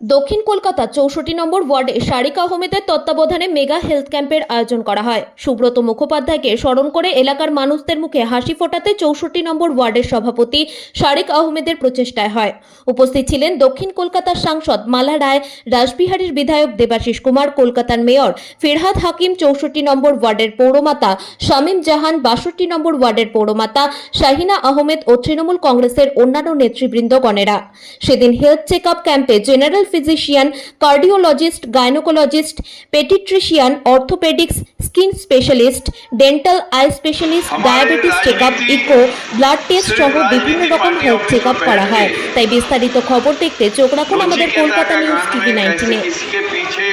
দক্ষিণ কলকাতা চৌষট্টি নম্বর ওয়ার্ডে শারিক আহমেদের তত্ত্বাবধানে মেগা হেলথ ক্যাম্পের আয়োজন করা হয়। সুব্রত মুখোপাধ্যায়কে স্মরণ করে এলাকার মানুষদের মুখে হাসি ফোটাতে চৌষট্টি নম্বর ওয়ার্ডের সভাপতি শারিক আহমেদের প্রচেষ্টায় হয়। উপস্থিত ছিলেন দক্ষিণ কলকাতার সাংসদ মালা রায়, রাসবিহারীর বিধায়ক দেবাশিস কুমার, কলকাতার মেয়র ফিরহাদ হাকিম চৌষট্টি নম্বর ওয়ার্ডের পৌরমাতা, শামীম জাহান বাষট্টি নম্বর ওয়ার্ডের পৌরমাতা, শাহিনা আহমেদ ও তৃণমূল কংগ্রেসের অন্যান্য নেতৃবৃন্দগণেরা। সেদিন হেলথ চেক আপ ক্যাম্পে general physician cardiologist gynaecologist paediatrician orthopaedics skin specialist dental eye specialist diabetes check up echo blood test সহ বিভিন্ন রকম হেলথ চেক আপ করা হয় তাই বিস্তারিত খবর দেখতে চোখ রাখুন আমাদের কলকাতা নিউজ টিভি নাইনটিনে इसके पीछे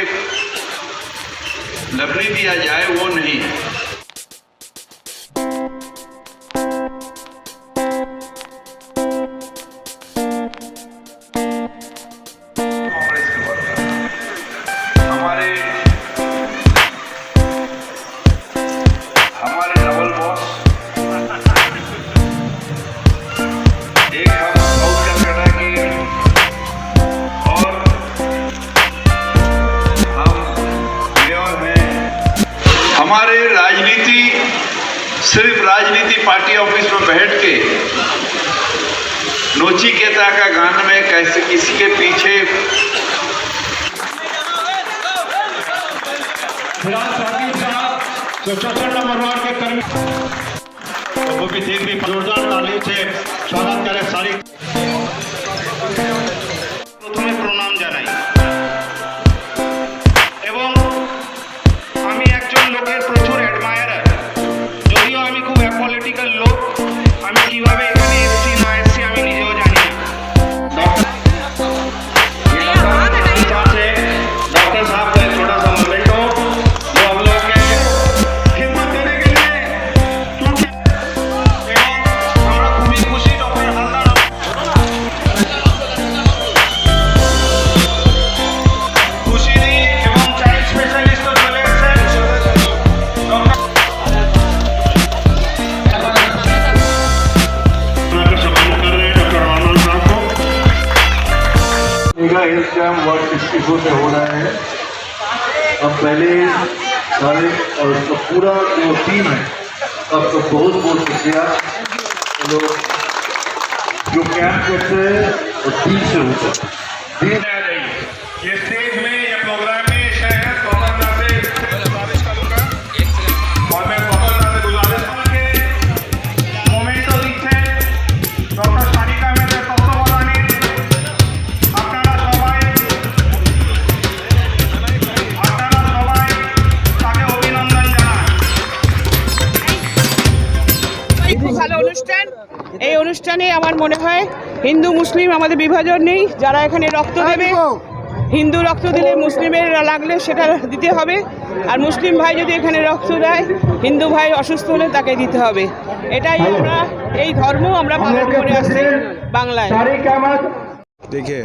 लगने दिया जाए वो नहीं नोचिकेता का गान में कैसे किसी के पीछे? के कर्मी वो भी जोरदार ताली से स्वागत करें सारी वर्ड से हो रहा है। अब पहले सारे और उसका पूरा जो टीम है सबको बहुत बहुत शुक्रिया। वो लोग जो कैंप करते हैं और दिल से होता है। অনুষ্ঠানে আমার মনে হয় হিন্দু মুসলিম আমাদের বিভাজন নেই যারা এখানে রক্ত দেবে হিন্দু রক্ত দিলে মুসলিমের লাগলে সেটা দিতে হবে আর মুসলিম ভাই যদি এখানে রক্ত দেয় হিন্দু ভাই অসুস্থ হলে তাকে দিতে হবে এটাই আমরা এই ধর্ম আমরা পালন করে আসছি বাংলায় देखिए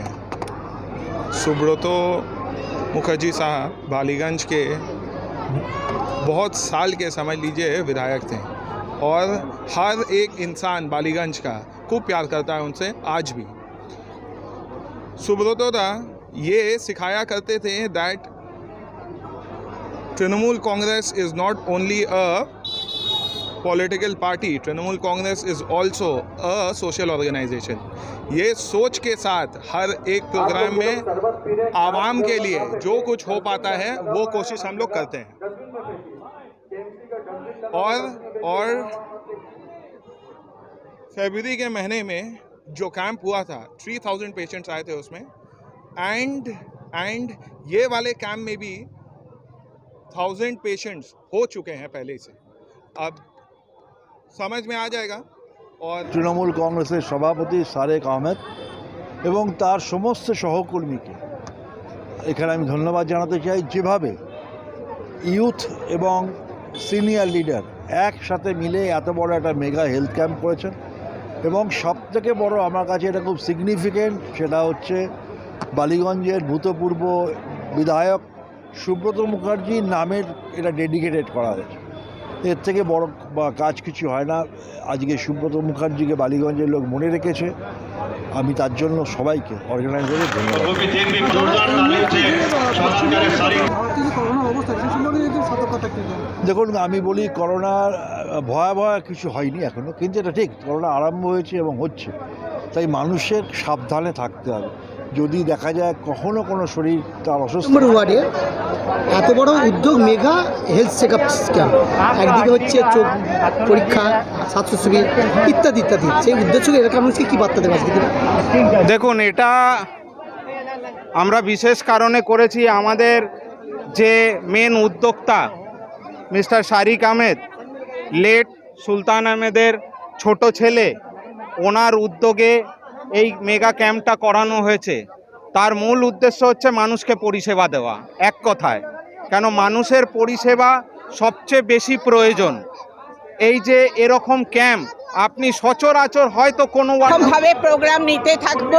सुब्रतो मुखर्जी साहब बालीगंज के बहुत साल के समझ लीजिए विधायक थे और हर एक इंसान बालीगंज का खूब प्यार करता है उनसे, आज भी। सुब्रतो दा ये सिखाया करते थे that Trinamool Congress is not only a political party Trinamool Congress is also a social organisation ये सोच के साथ हर एक प्रोग्राम में आवाम के लिए जो कुछ हो पाता है, वो कोशिश हम लोग करते हैं। और और फरवरी के महीने में जो कैंप हुआ था 3000 पेशेंट्स आए थे उसमें एंड एंड ये वाले कैंप में भी थाउजेंड पेशेंट्स हो चुके हैं पहले से अब समझ में आ जाएगा और তৃণমূল কংগ্রেসের সভাপতি সারেক আহমেদ এবং তার সমস্ত সহকর্মীকে এখানে আমি ধন্যবাদ জানাতে চাই যেভাবে ইউথ এবং সিনিয়র লিডার একসাথে মিলে এত বড় একটা মেগা হেলথ ক্যাম্প করেছেন। এবং সবথেকে বড় আমার কাছে এটা খুব সিগনিফিকেন্ট সেটা হচ্ছে বালিগঞ্জের ভূতপূর্ব বিধায়ক সুব্রত মুখার্জির নামের এটা ডেডিকেটেড করা হয়েছে। এর থেকে বড় বা কাজ কিছু হয় না। আজকে সুব্রত মুখার্জিকে বালিগঞ্জের লোক মনে রেখেছে। আমি তার জন্য সবাইকে অর্গানাইজারের ধন্যবাদ। দেখুন আমি বলি করোনা ভয়াবহ কিছু হয়নি এখনও কিন্তু এটা ঠিক করোনা আরম্ভ হয়েছে এবং হচ্ছে। তাই মানুষের সাবধানে থাকতে হবে। যদি দেখা যায় কখনো কোনো শরীর তার অসুস্থ ওয়ার্ডে এত বড় উদ্যোগ mega health check up scam. একদিকে হচ্ছে চোখ পরীক্ষা স্বাস্থ্য শিবির ইত্যাদি ইত্যাদি। সেই উদ্দেশ্যকে এলাকার মানুষকে কী বার্তা দেবে আজকে দেখুন এটা আমরা বিশেষ কারণে করেছি আমাদের যে মেন উদ্যোক্তা মিস্টার শারিক আহমেদ লেট সুলতান আহমেদের ছোট ছেলে, ওনার উদ্যোগে এই মেগা ক্যাম্পটা করানো হয়েছে। তার মূল উদ্দেশ্য হচ্ছে মানুষকে পরিষেবা দেওয়া, এক কথায়। কেন মানুষের পরিষেবা সবচেয়ে বেশি প্রয়োজন। এই যে এরকম ক্যাম্প আপনি সচরাচর হয়তো কোনো ভাবে প্রোগ্রাম নিতে থাকব।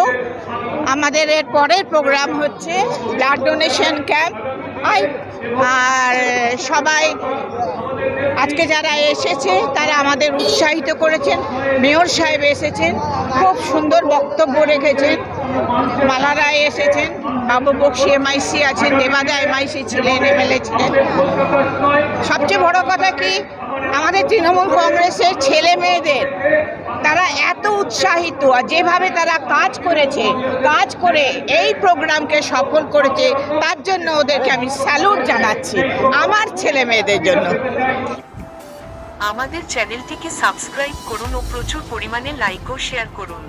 আমাদের এর পরের প্রোগ্রাম হচ্ছে ব্লাড ডোনেশন ক্যাম্প আর সবাই আজকে যারা এসেছে, তারা আমাদের উৎসাহিত করেছেন। মেয়র সাহেব এসেছেন, খুব সুন্দর বক্তব্য রেখেছেন। মালা রায় এসেছেন, বাবু বক্সি এমআইসি আছেন, দেবাদা এমআইসি ছিলেন, এমএলএ ছিলেন। সবচেয়ে বড় কথা কি, আমাদের তৃণমূল কংগ্রেসের ছেলে মেয়েদের তারা এত উৎসাহিত আর যেভাবে তারা কাজ করেছে, কাজ করে এই প্রোগ্রামকে সফল করেছে, তার জন্য ওদেরকে আমি স্যালুট জানাচ্ছি আমার ছেলে মেয়েদের জন্য। আমাদের চ্যানেলটিকে সাবস্ক্রাইব করুন ও প্রচুর পরিমাণে লাইক ও শেয়ার করুন।